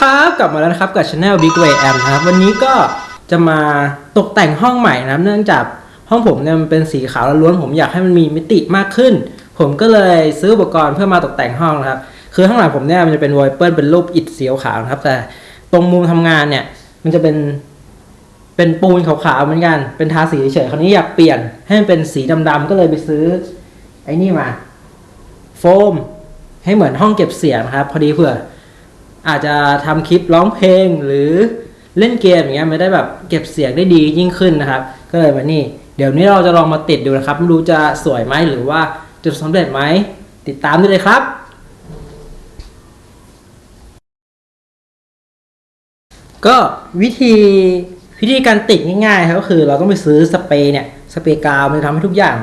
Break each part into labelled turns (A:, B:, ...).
A: ครับกลับมาแล้วนะครับกับ Channel Big Way Am นะครับวันนี้ก็จะมาตกแต่งห้องใหม่นะครับ เนื่องจากห้องผมเนี่ยมันเป็นสีขาวล้วนผมอยากให้มันมีมิติมากขึ้น ผมก็เลยซื้ออุปกรณ์เพื่อมาตกแต่งห้องนะครับ คือข้างหลังผมเนี่ยมันจะเป็นวอลเปิลเป็นรูปอิฐสีขาวนะครับ แต่ตรงมุมทำงานเนี่ย มันจะเป็นเป็นปูนขาวๆเหมือนกัน เป็นทาสีเฉยๆคราวนี้อยากเปลี่ยนให้มันเป็นสีดำๆก็เลยไปซื้อ ไอ้นี่มา โฟม ให้เหมือนห้องเก็บเสียงนะครับ พอดีเผื่อ อาจจะทำคลิปร้องเพลงหรือเล่นเกมอย่างเงี้ยไม่ได้แบบเก็บเสียงได้ดียิ่งขึ้นนะครับ ก็เลยมานี่ เดี๋ยวนี้เราจะลองมาติดดูนะครับไม่รู้จะสวยไหมหรือว่าจะสำเร็จไหมติดตามได้เลยครับ ก็วิธีวิธีการติดง่ายๆครับก็คือเราต้องไปซื้อสเปรย์เนี่ยสเปรย์กาวมันทำให้ทุกอย่าง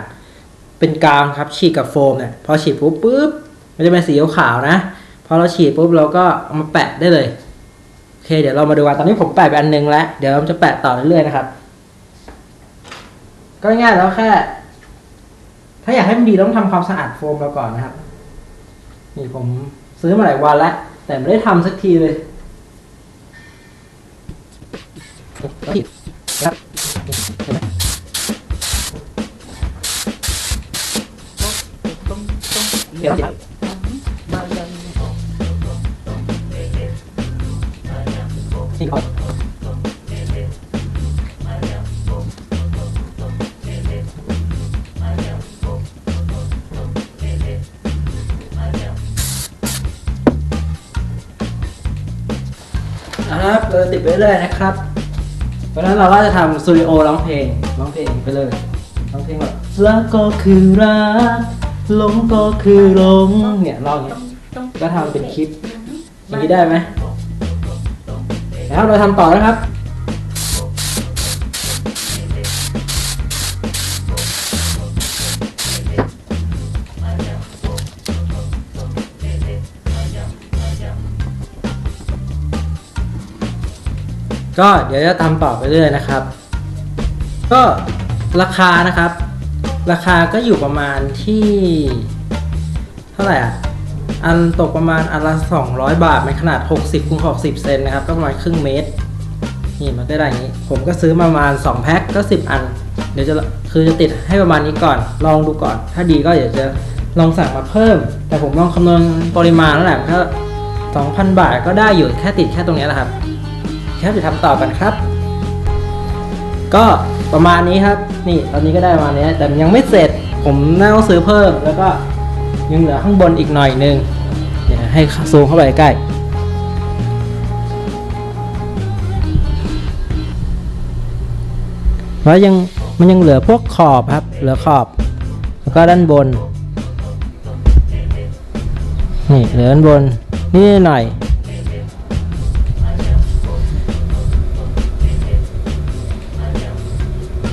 A: เป็นกาวครับฉีดกับโฟมเนี่ยพอฉีดปุ๊บปุ๊บมันจะเป็นสีขาวๆนะ พอเราฉีดปุ๊บเราก็เอามาแปะได้เลยโอเค เดี๋ยวเรามาดูกันตอนนี้ผมแปะไปอันหนึงแล้วเดี๋ยวเราจะแปะต่อเรื่อยๆนะครับ ก็ง่ายแล้วแค่ถ้าอยากให้มันดีต้องทำความสะอาดโฟมเราก่อนนะครับ นี่ผมซื้อมาหลายวันแล้วแต่ไม่ได้ทำสักทีเลยครับเดี๋ยว นี่ครับนะครับเราจะติดไปเรื่อยๆนะครับ เพราะฉะนั้นเราก็จะทำสตูดิโอร้องเพลงร้องเพลงไปเลยร้องเพลงแบบรักก็คือรักหลงก็คือหลงเนี่ยร้องอย่างเงี้ยก็ทำเป็นคลิปอย่างนี้ได้ไหม แล้วเราทำต่อนะครับ ก็เดี๋ยวจะทำต่อไปเรื่อยนะครับ ก็ราคานะครับ ราคาก็อยู่ประมาณที่ เท่าไหร่อะ อันตกประมาณอันละ 200 บาทมันขนาด 60คูณ60 เซนนะครับ ก็ประมาณครึ่งเมตร นี่มันก็ได้อย่างนี้ ผมก็ซื้อมาประมาณ 2 แพ็คก็ 10 อัน เดี๋ยวจะคือจะติดให้ประมาณนี้ก่อน ลองดูก่อน ถ้าดีก็เดี๋ยวจะลองสั่งมาเพิ่ม แต่ผมลองคำนวณปริมาณแล้วแหละก็2,000 บาทก็ได้อยู่แค่ติดแค่ตรงนี้แหละครับ แค่ไปทำต่อกันครับ ก็ประมาณนี้ครับ นี่ตอนนี้ก็ได้ประมาณนี้แต่ยังไม่เสร็จ ผมน่าต้องซื้อเพิ่มแล้วก็ ยังเหลือข้างบนอีกหน่อยหนึ่งเดี๋ยวให้ซูมเข้าไปใกล้แล้วยังมันยังเหลือพวกขอบครับ เหลือขอบ แล้วก็ด้านบน นี่เหลือด้านบน นี่หน่อย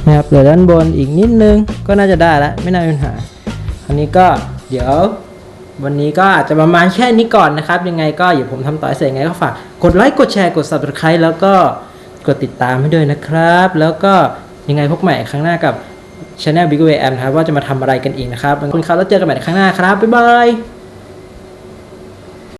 A: นะครับ เหลือด้านบนอีกนิดนึง ก็น่าจะได้แล้ว ไม่น่ามีปัญหา อันนี้ก็ เดี๋ยววันนี้ก็อาจจะประมาณแค่นี้ก่อนนะครับ ยังไงก็อย่าผมทำต่อเสร็จยังไงก็ฝากกดไลค์กดแชร์กด subscribe แล้วก็กดติดตามให้ด้วยนะครับ แล้วก็ยังไงพบใหม่ครั้งหน้ากับ Channel Big Way Am นะครับว่าจะมาทำอะไรกันอีกนะครับขอบคุณครับแล้วเจอกันใหม่ครั้งหน้าครับบ๊ายบาย